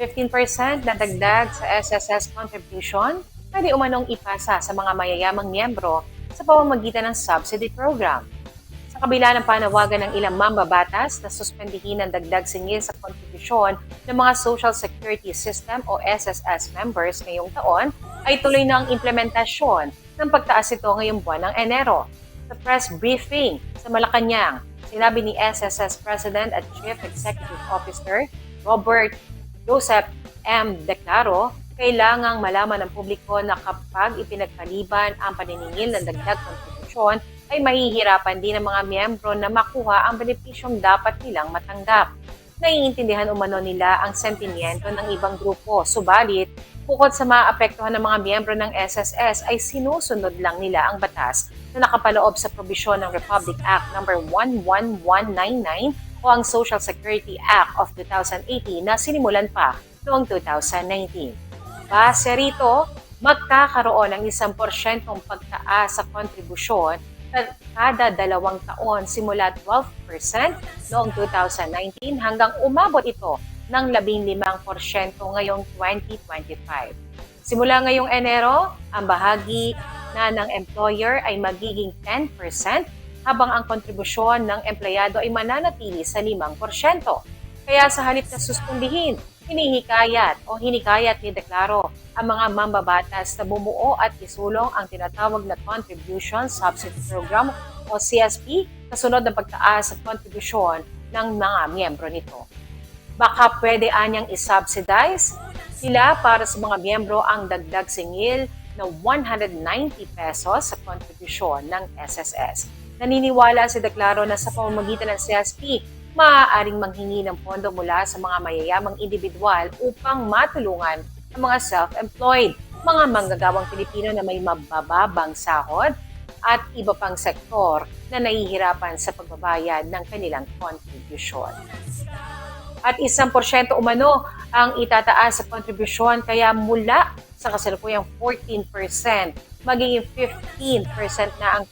15% na dagdag sa SSS contribution pwede umanong ipasa sa mga mayayamang miyembro sa pamamagitan ng subsidy program. Sa kabila ng panawagan ng ilang mambabatas na suspendihin ang dagdag singil sa kontribusyon ng mga Social Security System o SSS members ngayong taon, ay tuloy na ang implementasyon ng pagtaas ito ngayong buwan ng Enero. Sa press briefing sa Malacanang, sinabi ni SSS President at Chief Executive Officer Robert Joseph M. Declaro, kailangang malaman ng publiko na kapag ipinagpaliban ang paniningil ng dagdag kontribusyon, ay mahihirapan din ang mga miyembro na makuha ang benepisyong dapat nilang matanggap. Naiintindihan umano nila ang sentimiento ng ibang grupo, subalit bukod sa maapektuhan ng mga miyembro ng SSS ay sinusunod lang nila ang batas na nakapaloob sa probisyon ng Republic Act No. 11199 o ang Social Security Act of 2018 na sinimulan pa noong 2019. Base rito, magkakaroon ng isang porsyentong pagtaas sa kontribusyon kada dalawang taon simula 12% noong 2019 hanggang umabot ito ng 15% ngayong 2025. Simula ngayong Enero, ang bahagi na ng employer ay magiging 10% habang ang kontribusyon ng empleyado ay mananatili sa 5%. Kaya sa halip na suspendihin, hinihikayat o hinikayat ni Deklaro ang mga mambabatas na bumuo at isulong ang tinatawag na Contribution Subsidy Program o CSP kasunod ng pagtaas sa kontribusyon ng mga miyembro nito. Baka pwede anyang isubsidize sila para sa mga miyembro ang dagdag singil na 190 pesos sa kontribusyon ng SSS. Naniniwala si Deklaro na sa pamamagitan ng CSP, maaaring manghingi ng pondo mula sa mga mayayamang individual upang matulungan ang mga self-employed, mga manggagawang Pilipino na may mabababang sahod at iba pang sektor na nahihirapan sa pagbabayad ng kanilang kontribusyon. At isang porsyento umano ang itataas sa kontribusyon kaya mula sa kasalukuyang 14% magiging 15% na ang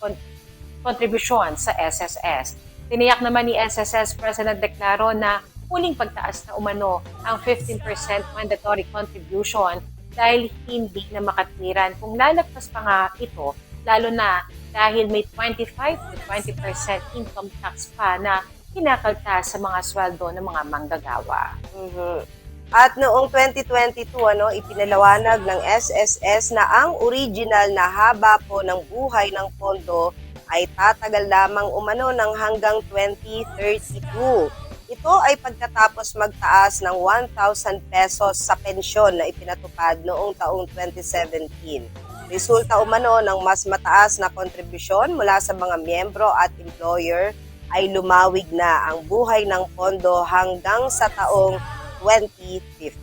kontribusyon sa SSS. Tiniyak naman ni SSS President Declaro na huling pagtaas na umano ang 15% mandatory contribution dahil hindi na makatwiran kung lalagpas pa nga ito, lalo na dahil may 25 to 20% income tax pa na kinakaltas sa mga sweldo ng mga manggagawa. Mhm. At noong 2022, ano, ipinalawanag ng SSS na ang original na haba po ng buhay ng pondo ay tatagal lamang umano ng hanggang 2032. Ito ay pagkatapos magtaas ng 1,000 pesos sa pensyon na ipinatupad noong taong 2017. Resulta umano ng mas mataas na kontribusyon mula sa mga miyembro at employer ay lumawig na ang buhay ng pondo hanggang sa taong 2050.